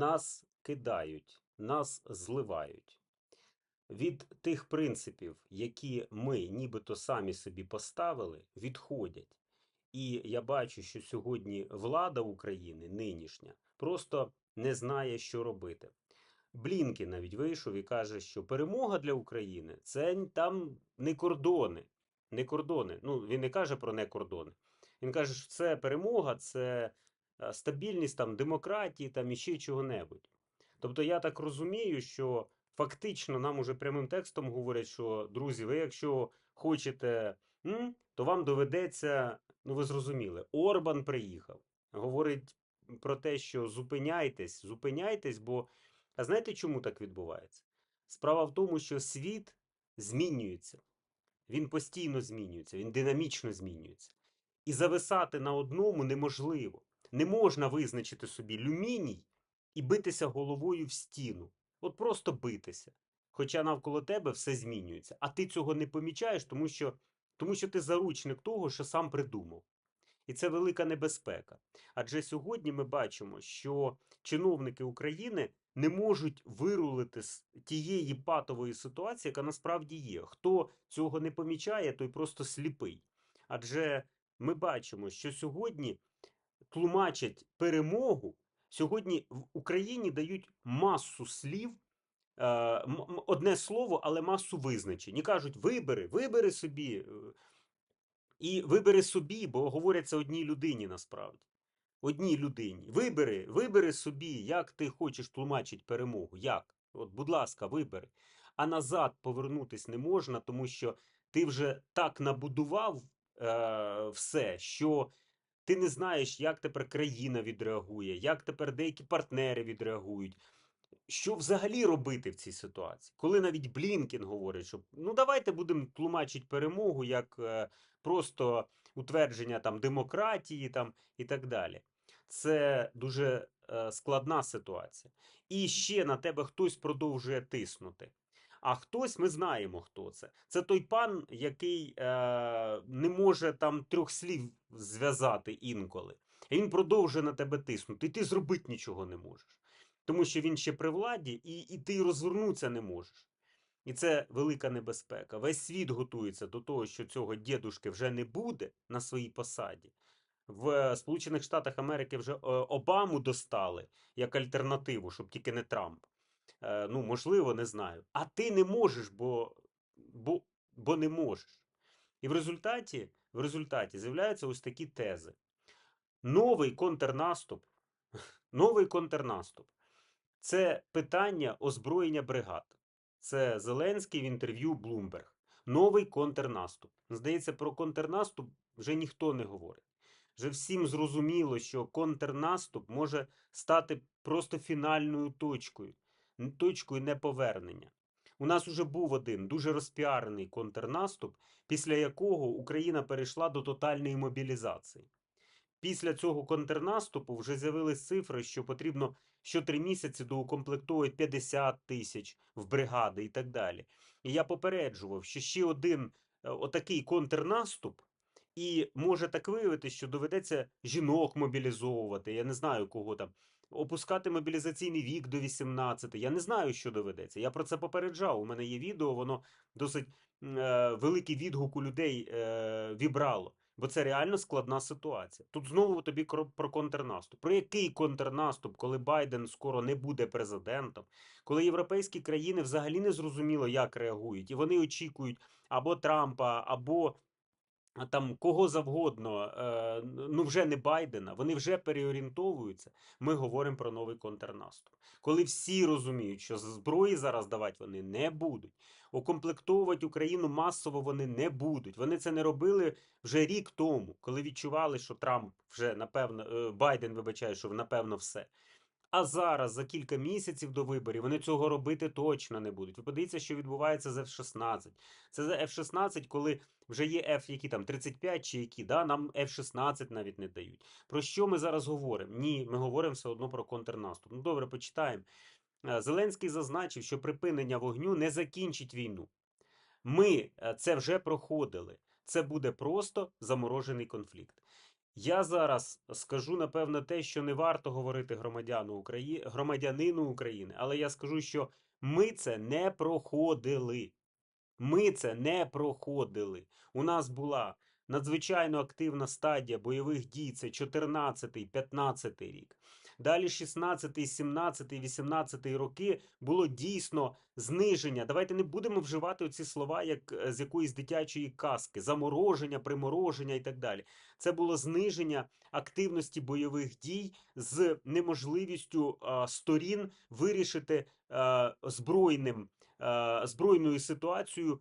Нас кидають, нас зливають. Від тих принципів, які ми нібито самі собі поставили, відходять. І я бачу, що сьогодні влада України, нинішня, просто не знає, що робити. Блінкен навіть вийшов і каже, що перемога для України це там не кордони. Не кордони. Ну, він не каже про не кордони. Він каже, що це перемога, це стабільність там, демократії там, і ще чого-небудь. Тобто я так розумію, що фактично нам уже прямим текстом говорять, що друзі, ви якщо хочете, то вам доведеться, ну ви зрозуміли, Орбан приїхав, говорить про те, що зупиняйтесь, зупиняйтесь, бо а знаєте, чому так відбувається? Справа в тому, що світ змінюється, він постійно змінюється, він динамічно змінюється. І зависати на одному неможливо. Не можна визначити собі люміній і битися головою в стіну. От просто битися. Хоча навколо тебе все змінюється. А ти цього не помічаєш, тому що, тому що ти заручник того, що сам придумав. І це велика небезпека. Адже сьогодні ми бачимо, що чиновники України не можуть вирулити з тієї патової ситуації, яка насправді є. Хто цього не помічає, той просто сліпий. Адже ми бачимо, що сьогодні тлумачать перемогу. Сьогодні в Україні дають масу слів, е, одне слово, але масу визначень. І кажуть: вибери, вибери собі. е, І вибери собі, бо говорять це одній людині насправді. Одній людині. Вибери, вибери собі, як ти хочеш тлумачити перемогу. Як? От, будь ласка, вибери. А назад повернутись не можна, тому що ти вже так набудував е, все, що ти не знаєш, як тепер країна відреагує, як тепер деякі партнери відреагують. Що взагалі робити в цій ситуації? Коли навіть Блінкен говорить, що ну давайте будемо тлумачити перемогу як е, просто утвердження там демократії там і так далі. Це дуже е, складна ситуація. І ще на тебе хтось продовжує тиснути. А хтось, ми знаємо, хто це. Це той пан, який е, не може там трьох слів зв'язати інколи. І він продовжує на тебе тиснути, і ти зробити нічого не можеш. Тому що він ще при владі, і, і ти розвернутися не можеш. І це велика небезпека. Весь світ готується до того, що цього дідушки вже не буде на своїй посаді. В Сполучених Штатах Америки вже е, Обаму достали як альтернативу, щоб тільки не Трамп. Е, Ну, можливо, не знаю. А ти не можеш, бо, бо, бо не можеш. І в результаті, в результаті з'являються ось такі тези. Новий контрнаступ, новий контрнаступ це питання озброєння бригад. Це Зеленський в інтерв'ю Bloomberg. Новий контрнаступ. Здається, про контрнаступ вже ніхто не говорить. Вже всім зрозуміло, що контрнаступ може стати просто фінальною точкою, точкою неповернення. У нас уже був один дуже розпіарений контрнаступ, після якого Україна перейшла до тотальної мобілізації. Після цього контрнаступу вже з'явились цифри, що потрібно що три місяці доукомплектовують 50 тисяч в бригади і так далі. І я попереджував, що ще один е, отакий контрнаступ, і може так виявитися, що доведеться жінок мобілізовувати, я не знаю кого там, опускати мобілізаційний вік до 18. Я не знаю, що доведеться. Я про це попереджав. У мене є відео, воно досить е, великий відгук у людей е, вібрало. Бо це реально складна ситуація. Тут знову тобі про контрнаступ. Про який контрнаступ, коли Байден скоро не буде президентом, коли європейські країни взагалі не зрозуміло, як реагують, і вони очікують або Трампа, або там кого завгодно, е, ну вже не Байдена, вони вже переорієнтовуються. Ми говоримо про новий контрнаступ. Коли всі розуміють, що зброї зараз давати вони не будуть, укомплектовувати Україну масово вони не будуть. Вони це не робили вже рік тому, коли відчували, що Трамп вже напевно, е, Байден вибачає, що напевно все. А зараз, за кілька місяців до виборів, вони цього робити точно не будуть. Ви подивіться, що відбувається з F-16. Це за F-16, коли вже є F, які там 35 чи які, да, нам F-16 навіть не дають. Про що ми зараз говоримо? Ні, ми говоримо все одно про контрнаступ. Ну добре, почитаємо. Е, Зеленський зазначив, що припинення вогню не закінчить війну. Ми е, це вже проходили. Це буде просто заморожений конфлікт. Я зараз скажу, напевно, те, що не варто говорити громадяну Украї... громадянину України, але я скажу, що ми це не проходили. Ми це не проходили. У нас була надзвичайно активна стадія бойових дій. Це 14-15 рік. Далі 16, 17, 18 роки було дійсно зниження. Давайте не будемо вживати оці слова як е, з якоїсь дитячої казки: замороження, примороження і так далі. Це було зниження активності бойових дій з неможливістю сторін вирішити е, збройним е, збройною ситуацією,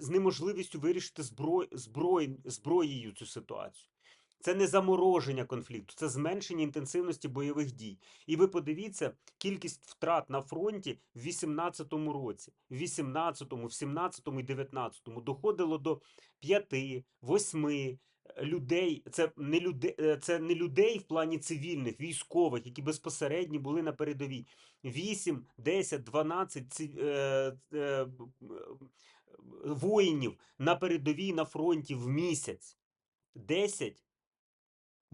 з неможливістю вирішити зброй, зброй, зброєю цю ситуацію. Це не замороження конфлікту, це зменшення інтенсивності бойових дій. І ви подивіться кількість втрат на фронті в 18-му році, в 18-му, в 17-му і 19-му доходило до 5, 8 людей. Це не людей, це не людей в плані цивільних, військових, які безпосередньо були на передовій. 8, 10, 12 ці, е, е, воїнів на передовій на фронті в місяць. 10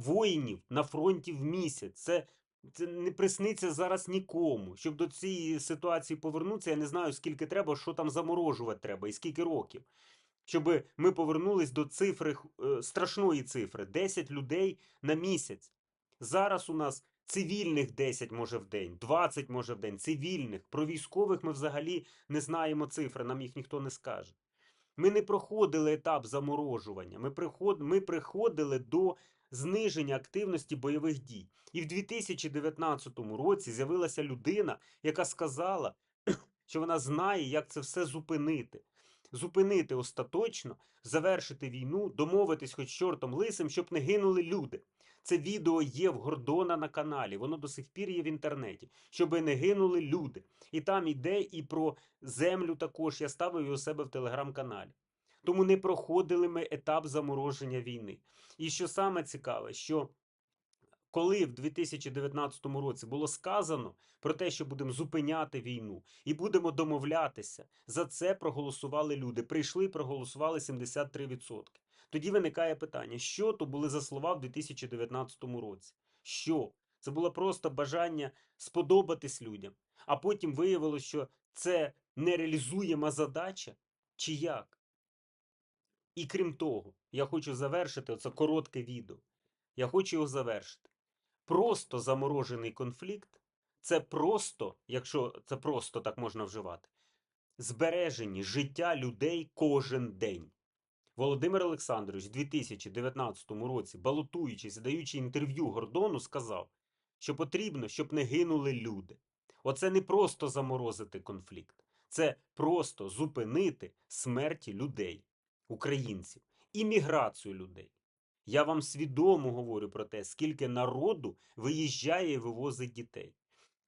воїнів на фронті в місяць. Це, це не присниться зараз нікому. Щоб до цієї ситуації повернутися, я не знаю, скільки треба, що там заморожувати треба і скільки років. Щоб ми повернулись до цифри, е, страшної цифри 10 людей на місяць. Зараз у нас цивільних 10 може в день, 20 може в день, цивільних. Про військових ми взагалі не знаємо цифри, нам їх ніхто не скаже. Ми не проходили етап заморожування. Ми, приход... ми приходили до зниження активності бойових дій. І в 2019 році з'явилася людина, яка сказала, що вона знає, як це все зупинити. Зупинити остаточно, завершити війну, домовитись хоч чортом лисим, щоб не гинули люди. Це відео є в Гордона на каналі, воно до сих пір є в інтернеті, щоб не гинули люди. І там йде і про землю також. Я ставив його себе в телеграм-каналі. Тому не проходили ми етап замороження війни. І що саме цікаве, що коли в 2019 році було сказано про те, що будемо зупиняти війну і будемо домовлятися, за це проголосували люди. Прийшли проголосували 73%. Тоді виникає питання, що то були за слова в 2019 році? Що? Це було просто бажання сподобатись людям, а потім виявилося, що це нереалізуєма задача, чи як? І крім того, я хочу завершити це коротке відео. Я хочу його завершити. Просто заморожений конфлікт це просто, якщо це просто так можна вживати, збережені життя людей кожен день. Володимир Олександрович у 2019 році, балотуючись, даючи інтерв'ю Гордону, сказав, що потрібно, щоб не гинули люди. Оце не просто заморозити конфлікт, це просто зупинити смерті людей, українців, і міграцію людей. Я вам свідомо говорю про те, скільки народу виїжджає і вивозить дітей.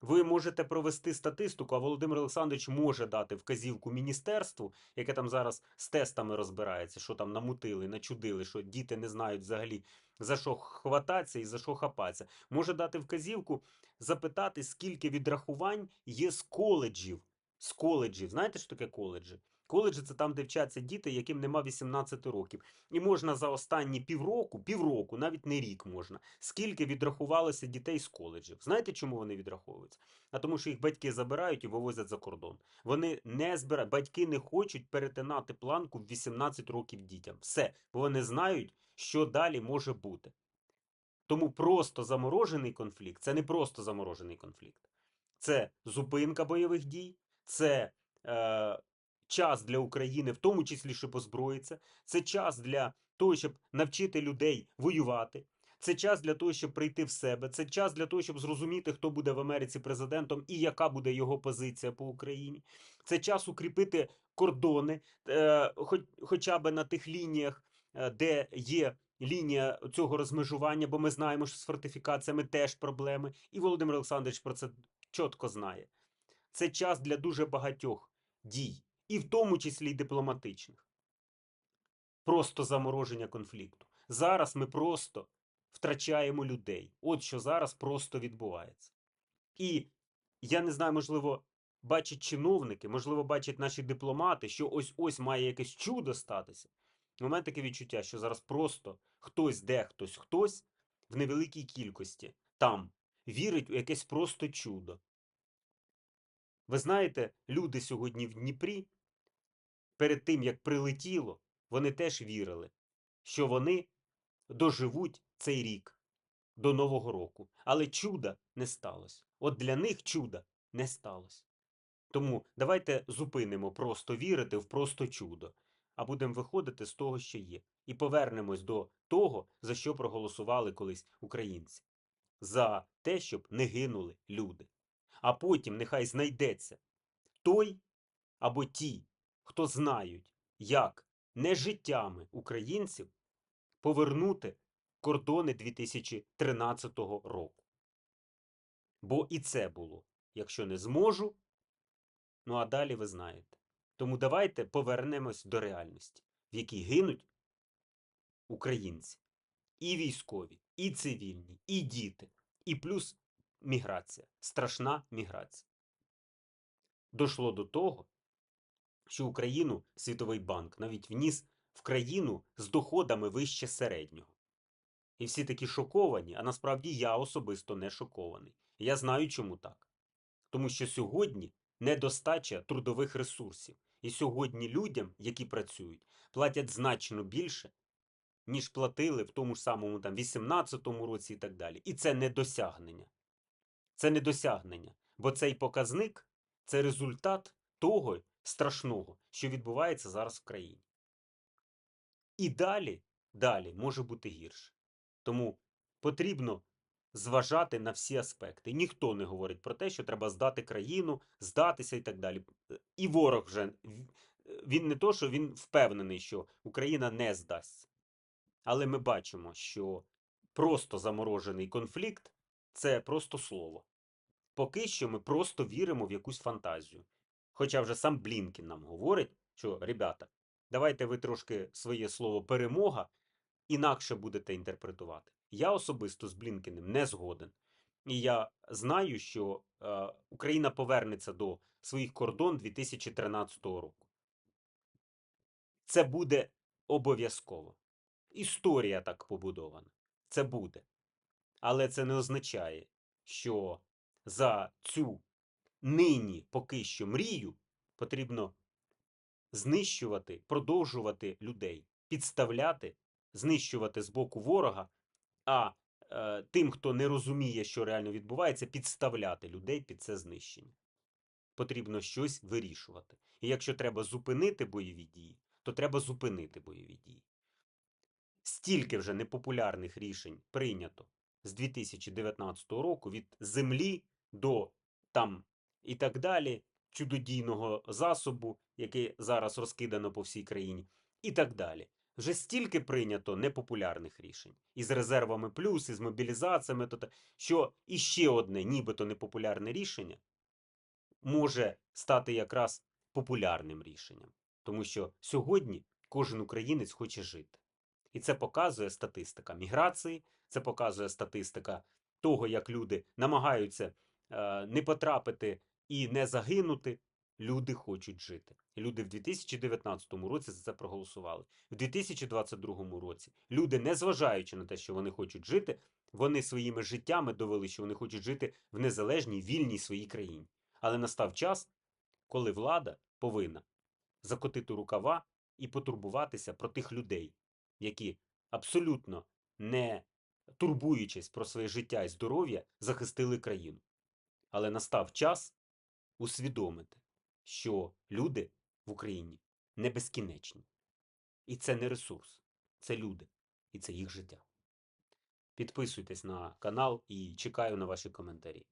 Ви можете провести статистику, а Володимир Олександрович може дати вказівку міністерству, яке там зараз з тестами розбирається, що там намутили, начудили, що діти не знають взагалі за що хвататися і за що хапатися. Може дати вказівку, запитати, скільки відрахувань є з коледжів. З коледжів. Знаєте, що таке коледжі? Коледжі це там, де вчаться діти, яким нема 18 років. І можна за останні півроку, півроку, навіть не рік можна, скільки відрахувалося дітей з коледжів. Знаєте, чому вони відраховуються? А тому, що їх батьки забирають і вивозять за кордон. Вони не збирають, батьки не хочуть перетинати планку в 18 років дітям. Все, бо вони знають, що далі може бути. Тому просто заморожений конфлікт це не просто заморожений конфлікт. Це зупинка бойових дій, це е, час для України, в тому числі, щоб озброїтися, це час для того, щоб навчити людей воювати. Це час для того, щоб прийти в себе. Це час для того, щоб зрозуміти, хто буде в Америці президентом і яка буде його позиція по Україні. Це час укріпити кордони, е, хоч, хоча б на тих лініях, е, де є лінія цього розмежування, бо ми знаємо, що з фортифікаціями теж проблеми. І Володимир Олександрович про це чітко знає. Це час для дуже багатьох дій, і в тому числі дипломатичних. Просто замороження конфлікту. Зараз ми просто втрачаємо людей. От що зараз просто відбувається. І я не знаю, можливо, бачать чиновники, можливо, бачать наші дипломати, що ось ось має якесь чудо статися. У мене таке відчуття, що зараз просто хтось, де хтось, хтось в невеликій кількості там вірить у якесь просто чудо. Ви знаєте, люди сьогодні в Дніпрі, перед тим як прилетіло, вони теж вірили, що вони доживуть цей рік до Нового року. Але чуда не сталося. От для них чуда не сталося. Тому давайте зупинимо просто вірити в просто чудо, а будемо виходити з того, що є, і повернемось до того, за що проголосували колись українці, за те, щоб не гинули люди. А потім нехай знайдеться той або ті, хто знають, як не життями українців повернути кордони 2013 року. Бо і це було. Якщо не зможу, ну а далі ви знаєте. Тому давайте повернемось до реальності, в якій гинуть українці. І військові, і цивільні, і діти, і плюс міграція. Страшна міграція. Дошло до того, що Україну Світовий банк навіть вніс в країну з доходами вище середнього. І всі такі шоковані, а насправді я особисто не шокований. Я знаю, чому так. Тому що сьогодні недостача трудових ресурсів. І сьогодні людям, які працюють, платять значно більше, ніж платили в тому ж самому там 18-му році і так далі. І це не досягнення. Це не досягнення. Бо цей показник це результат того страшного, що відбувається зараз в країні. І далі, далі може бути гірше. Тому потрібно зважати на всі аспекти. Ніхто не говорить про те, що треба здати країну, здатися і так далі. І ворог вже він не то, що він впевнений, що Україна не здасться. Але ми бачимо, що просто заморожений конфлікт це просто слово. Поки що ми просто віримо в якусь фантазію. Хоча вже сам Блінкін нам говорить, що, ребята, давайте ви трошки своє слово перемога інакше будете інтерпретувати. Я особисто з Блінкіним не згоден. І я знаю, що е, Україна повернеться до своїх кордон 2013 року. Це буде обов'язково. Історія так побудована. Це буде. Але це не означає, що за цю нині поки що мрію потрібно знищувати, продовжувати людей, підставляти, знищувати з боку ворога, а е, тим, хто не розуміє, що реально відбувається, підставляти людей під це знищення. Потрібно щось вирішувати. І якщо треба зупинити бойові дії, то треба зупинити бойові дії. Стільки вже непопулярних рішень прийнято з 2019 року від землі до там і так далі, чудодійного засобу, який зараз розкидано по всій країні, і так далі. Вже стільки прийнято непопулярних рішень із резервами плюс, із мобілізаціями, то, що іще одне, нібито непопулярне рішення може стати якраз популярним рішенням. Тому що сьогодні кожен українець хоче жити. І це показує статистика міграції, це показує статистика того, як люди намагаються е, не потрапити і не загинути. Люди хочуть жити. Люди в 2019 році за це проголосували. В 2022 році люди, незважаючи на те, що вони хочуть жити, вони своїми життями довели, що вони хочуть жити в незалежній, вільній своїй країні. Але настав час, коли влада повинна закотити рукава і потурбуватися про тих людей, які абсолютно не турбуючись про своє життя і здоров'я, захистили країну. Але настав час усвідомити, що люди в Україні не безкінечні. І це не ресурс, це люди, і це їх життя. Підписуйтесь на канал і чекаю на ваші коментарі.